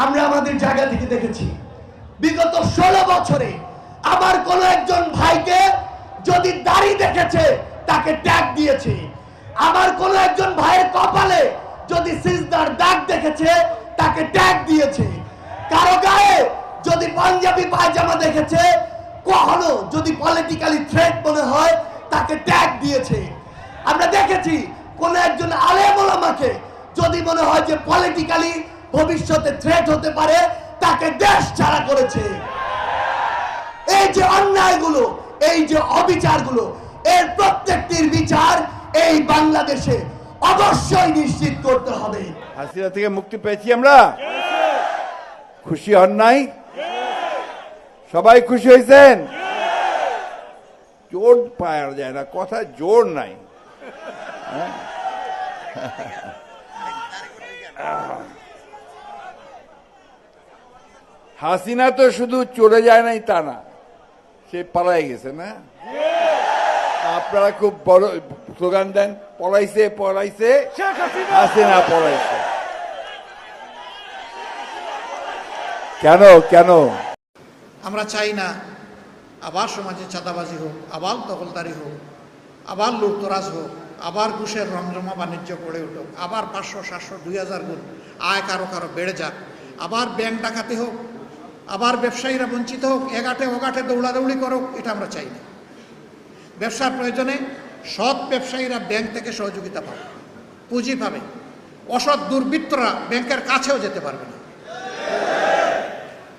আমরা আমাদের জায়গা থেকে দেখেছি। বিগত ষোলো বছরে আমার কোন একজন ভাইকে যদি দাড়ি দেখেছে, তাকে ট্যাগ দিয়েছে। আমার কোন একজন ভাইয়ের কপালে যদি সিজদার দাগ দেখেছে, তাকে ট্যাগ দিয়েছে। কারও গায়ে যদি পাঞ্জাবি পায়জামা দেখেছে, কখনো যদি পলিটিক্যালি থ্রেট মনে হয়, তাকে ট্যাগ দিয়েছে। আমরা দেখেছি, কোন একজন আলেম ওলামাকে যদি মনে হয় যে পলিটিক্যালি ভবিষ্যতে থ্রেট হতে পারে, তাকে দেশ ছাড়া করেছে। এই যে অন্যায়গুলো, এই যে অবিচারগুলো, এর প্রত্যেকটির বিচার এই বাংলাদেশে অবশ্যই নিশ্চিত করতে হবে। হাসিনা থেকে মুক্তি পেয়েছি আমরা? খুশি হন নাই? সবাই খুশি হয়েছেন? জোর পাওয়া যায় না, কথা জোর নাই। হ্যাঁ? হাসিনা তো শুধু চলে যায় নাই তা না। সে পালাই গেছে না? আপনারা খুব বড় স্লোগান দেন পলাইছে পলাইছে হাসিনা। পলাইছে। কেন কেন? আমরা চাই না আবার সমাজে চাঁদাবাজি হোক আবার দখলদারি হোক আবার লুটতরাজ হোক আবার ঘুষের রমরমা বাণিজ্য গড়ে উঠুক আবার পাঁচশো সাতশো দুই হাজার গুণ আয় কারও কারও বেড়ে যাক আবার ব্যাংক ডাকাতি হোক আবার ব্যবসায়ীরা বঞ্চিত হোক এগাটে ওগাটে দৌড়াদৌড়ি করুক, এটা আমরা চাই না। ব্যবসার প্রয়োজনে সৎ ব্যবসায়ীরা ব্যাংক থেকে সহযোগিতা পাবে। পুঁজি পাবে অসৎ দুর্বৃত্তরা ব্যাংকের কাছেও যেতে পারবে না।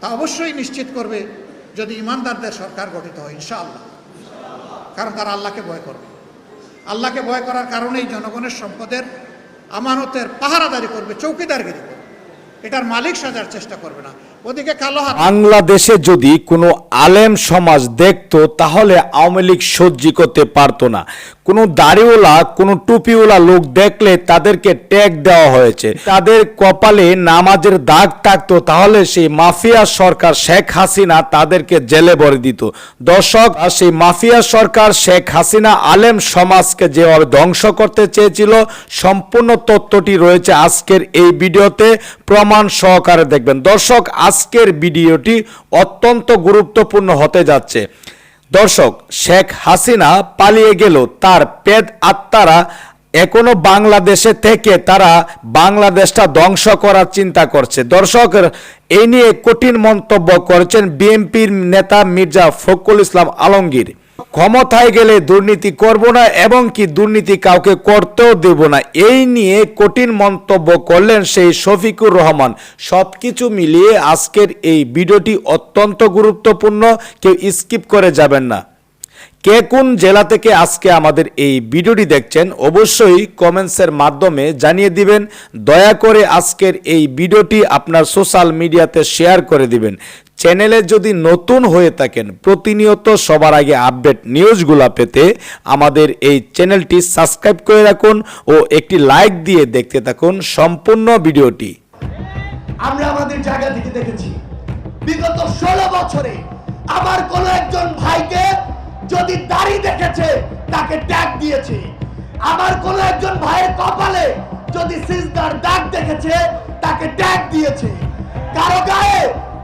তা অবশ্যই নিশ্চিত করবে যদি ইমানদারদের সরকার গঠিত হয়, ইনশাআল্লাহ। কারণ তারা আল্লাহকে ভয় করবে। আল্লাহকে ভয় করার কারণেই জনগণের সম্পদের আমানতের পাহারাদারি করবে, চৌকিদারগিরি করবে। এটার মালিক সাজার চেষ্টা করবে না। বাংলাদেশে যদি কোনো আলেম সমাজ দেখতো, তাহলে আওয়ামী লীগ সহ্য করতে পারতো না। কোনো দাড়িওয়ালা, কোনো টুপিওয়ালা লোক দেখলে তাদেরকে ট্যাগ দেওয়া হয়েছে। তাদের কপালে নামাজের দাগ থাকতো, তাহলে সেই মাফিয়া সরকার শেখ হাসিনা তাদেরকে জেলে ভরে দিত। দর্শক, আর সেই মাফিয়া সরকার শেখ হাসিনা আলেম সমাজকে যেভাবে ধ্বংস করতে চেয়েছিল, সম্পূর্ণ তথ্যটি রয়েছে আজকের এই ভিডিওতে। প্রমাণ সহকারে দেখবেন। দর্শক আজকের ভিডিওটি অত্যন্ত গুরুত্বপূর্ণ হতে যাচ্ছে। দর্শক, শেখ হাসিনা পালিয়ে গেল, তার পেদ আত্মারা এখনও বাংলাদেশে থেকে তারা বাংলাদেশটা ধ্বংস করার চিন্তা করছে। দর্শক এই নিয়ে কঠিন মন্তব্য করেছেন বিএনপির নেতা মির্জা ফখরুল ইসলাম আলমগীর। ক্ষমতায় গেলে দুর্নীতি করব না এবং কি দুর্নীতি কাউকে করতেও দেব না। এই নিয়ে কঠিন মন্তব্য করলেন সেই শফিকুর রহমান। সবকিছু মিলিয়ে আজকের এই ভিডিওটি অত্যন্ত গুরুত্বপূর্ণ। কেউ স্কিপ করে যাবেন না। কে কোন জেলা থেকে আজকে আমাদের এই ভিডিওটি দেখছেন অবশ্যই কমেন্টসের মাধ্যমে জানিয়ে দিবেন। দয়া করে আজকের এই ভিডিওটি আপনার সোশ্যাল মিডিয়াতে শেয়ার করে দিবেন। চ্যানেলে যদি নতুন হয়ে থাকেন, প্রতিনিয়ত সবার আগে আপডেট নিউজগুলো পেতে আমাদের এই চ্যানেলটি সাবস্ক্রাইব করে রাখুন ও একটি লাইক দিয়ে দেখতে থাকুন সম্পূর্ণ ভিডিওটি। আমরা আমাদের জায়গা থেকে দেখেছি, বিগত ষোলো বছরে আমার কোন একজন ভাইকে যদি দাড়ি দেখেছে, তাকে ট্যাগ দিয়েছে। আমার কোন একজন ভাইয়ের কপালে যদি সিজদার দাগ দেখেছে, তাকে ট্যাগ দিয়েছে। কারও গায়ে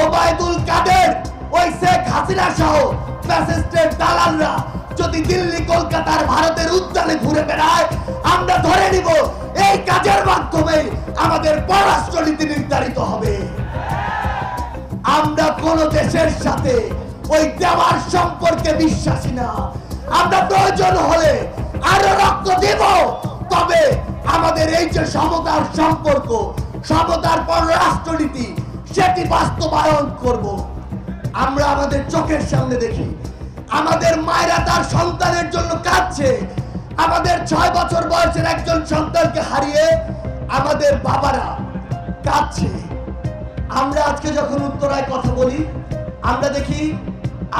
ওবায়দুল কাদের, ওই শেখ হাসিনা সহ ফ্যাসিস্টের দালালরা যদি দিল্লি, কলকাতার ভারতের উদ্যানে ঘুরে বেড়ায়, আমরা ধরে নিব এই কাজের মাধ্যমে আমাদের পররাষ্ট্রনীতি নির্ধারিত হবে। আমরা কোন দেশের সাথে ওই দেওয়ার সম্পর্কে বিশ্বাসী না। আমরা প্রয়োজন হলে আরও রক্ত দেব, তবে আমাদের এই যে সমতার সম্পর্ক, সমতার পর রাষ্ট্রনীতি সেটি বাস্তবায়ন করব, আমরা আমাদের চোখের সামনে দেখি। আমাদের মায়েরা তার সন্তানের জন্য কাঁদছে। আমাদের ছয় বছর বয়সের একজন সন্তানকে হারিয়ে আমাদের বাবারা কাঁদছে। আমরা আজকে যখন উত্তরায় কথা বলি, আমরা দেখি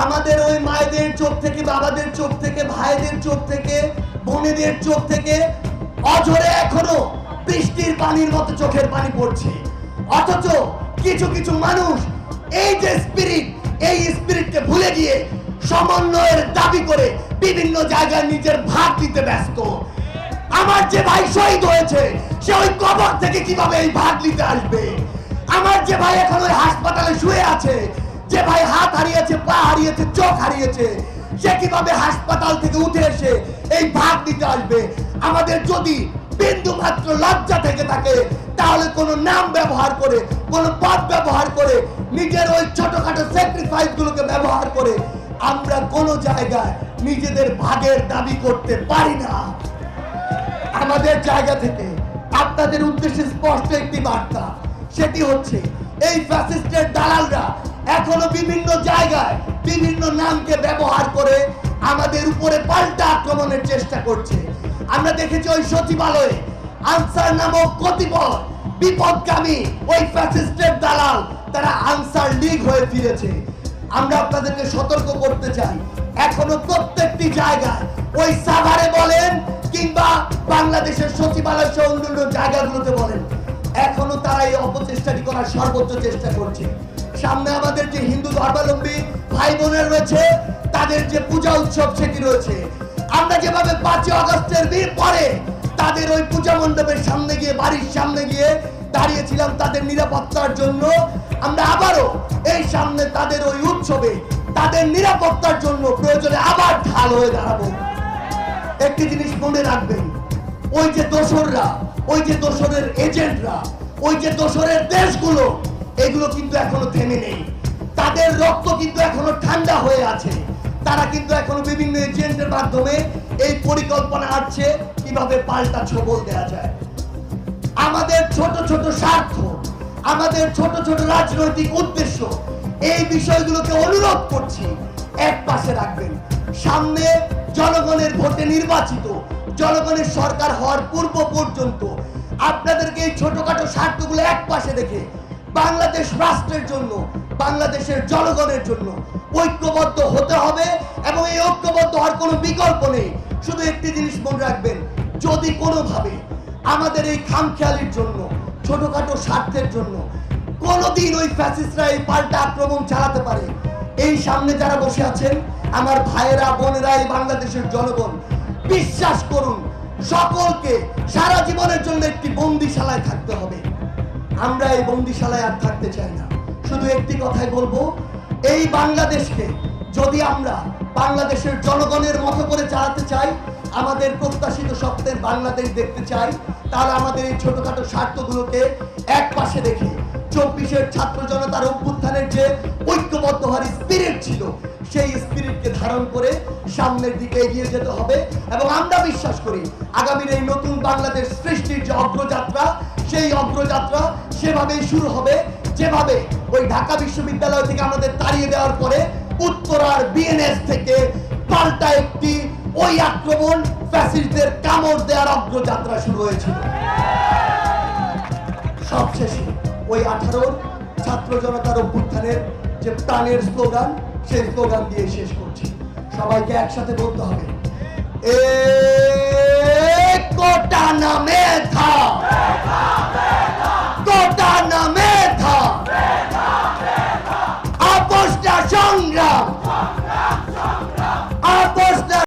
আমাদের ওই মায়েদের চোখ থেকে, বাবাদের চোখ থেকে, ভাইদের চোখ থেকে, বোনেদের চোখ থেকে অঝরে এখনও বৃষ্টির পানির মতো চোখের পানি পড়ছে। অথচ কিছু কিছু মানুষ এই যে স্পিরিট এই স্পিরিটকে ভুলে গিয়ে সমন্বয়ের দাবি করে বিভিন্ন জায়গায় নিজের ভাগ দিতে ব্যস্ত। আমার যে ভাই শহীদ হয়েছে, সে ওই কবর থেকে কীভাবে এই ভাগ নিতে আসবে? আমার যে ভাই এখন ওই হাসপাতালে শুয়ে আছে, যে ভাই হাত হারিয়েছে, পা হারিয়েছে, চোখ হারিয়েছে, সে কীভাবে হাসপাতাল থেকে উঠে এসে এই ভাগ দিতে আসবে? আমাদের যদি বিন্দু মাত্র লজ্জা থেকে থাকে তাহলে কোনো নাম ব্যবহার করে, কোনো পদ ব্যবহার করে, নিজের ওই ছোটখাটো স্যাক্রিফাইস গুলোকে ব্যবহার করে আমরা কোনো জায়গায় নিজেদের ভাগের দাবি করতে পারি না। আমাদের জায়গা থেকে আপনাদের উদ্দেশ্যে স্পষ্ট একটি বার্তা, সেটি হচ্ছে এই ফ্যাসিস্টের দালালরা এখনও বিভিন্ন জায়গায় বিভিন্ন নামকে ব্যবহার করে আমাদের উপরে পাল্টা আক্রমণের চেষ্টা করছে। আমরা দেখেছি ওই সচিবালয়ে আনসার নামক কতিপয় বিপদগামী ওই ফ্যাসিস্টের দালাল, তারা আনসার লীগ হয়ে ফিরেছে। আমরা আপনাদেরকে সতর্ক করতে চাই। এখনও প্রত্যেকটি জায়গায় ওই সাভারে বলেন কিংবা বাংলাদেশের সচিবালয় সহ অন্যান্য জায়গাগুলোতে বলেন। এখনও তারা এই অপচেষ্টাটি করার সর্বোচ্চ চেষ্টা করছে। সামনে আমাদের যে হিন্দু ধর্মাবলম্বী ভাই বোনের রয়েছে, তাদের যে পূজা উৎসব সেটি রয়েছে। আমরা যেভাবে পাঁচই আগস্টের বীর পরে তাদের ওই পূজা মণ্ডপের সামনে গিয়ে, বাড়ির সামনে গিয়ে দাঁড়িয়েছিলাম তাদের নিরাপত্তার জন্য। আমরা আবারও এই সামনে তাদের ওই উৎসবে, তাদের নিরাপত্তার জন্য প্রয়োজনে আবার ঢাল হয়ে দাঁড়াবো। একটি জিনিস মনে রাখবেন, ওই যে দোসররা, ওই যে দোসরের এজেন্টরা, ওই যে দোসরের দেশগুলো, এগুলো কিন্তু এখনও থেমে নেই। তাদের রক্ত কিন্তু এখনও ঠান্ডা হয়ে আছে। তারা কিন্তু এখনও বিভিন্ন এজেন্টের মাধ্যমে এই পরিকল্পনা আছে কীভাবে পাল্টা ছবল দেওয়া যায়? আমাদের ছোট ছোট স্বার্থ, আমাদের ছোট ছোট রাজনৈতিক উদ্দেশ্য, এই বিষয়গুলোকে অনুরোধ করছি, এক পাশে রাখবেন। সামনে জনগণের ভোটে নির্বাচিত, জনগণের সরকার হওয়ার পূর্ব পর্যন্ত আপনাদেরকে এই ছোটখাটো স্বার্থগুলো এক পাশে রেখে বাংলাদেশ রাষ্ট্রের জন্য, বাংলাদেশের জনগণের জন্য ঐক্যবদ্ধ হতে হবে এবং এই ঐক্যবদ্ধ হওয়ার কোনো বিকল্প নেই। শুধু একটি জিনিস মনে রাখবেন যদি কোনোভাবে আমাদের এই খামখেয়ালির জন্য, ছোটখাটো স্বার্থের জন্য কোনোদিন ওই ফ্যাসিস্টরা এই পাল্টা আক্রমণ চালাতে পারে, এই সামনে যারা বসে আছেন, আমার ভাইয়েরা, বোনেরা, এই বাংলাদেশের জনগণ, বিশ্বাস করুন, সকলকে সারা জীবনের জন্য একটি বন্দিশালায় থাকতে হবে। আমরা এই বন্দিশালায় আর থাকতে চাই না। শুধু একটি কথাই বলব, এই বাংলাদেশকে যদি আমরা বাংলাদেশের জনগণের মতো করে চালাতে চাই আমাদের প্রত্যাশিত স্বপ্নের বাংলাদেশ দেখতে চাই। তাহলে আমাদের এই ছোটখাটো স্বার্থগুলোকে এক পাশে রেখে চব্বিশের ছাত্র জনতার অভ্যুত্থানের যে ঐক্যবদ্ধ হওয়ার স্পিরিট ছিল, সেই স্পিরিটকে ধারণ করে সামনের দিকে এগিয়ে যেতে হবে। এবং আমরা বিশ্বাস করি, আগামীর এই নতুন বাংলাদেশ সৃষ্টির যে অগ্রযাত্রা, সেই অগ্রযাত্রা সেভাবেই শুরু হবে। যেভাবে ওই ঢাকা বিশ্ববিদ্যালয় থেকে আমাদের তাড়িয়ে দেওয়ার পরে উত্তরার বিএনএস থেকে পাল্টা একটি ওই আক্রমণ ফ্যাসিস্টদের কামড় দেওয়ার অগ্রযাত্রা শুরু হয়েছিল। সবশেষে ওই আঠারোর ছাত্র জনতার অভ্যুত্থানের যে প্রাণের স্লোগান, সেই স্লোগান দিয়ে শেষ করছি। সবাইকে একসাথে বলতে হবে কোটা নামে থা কোটা নামে থা আপোষটা সংগ্রাম।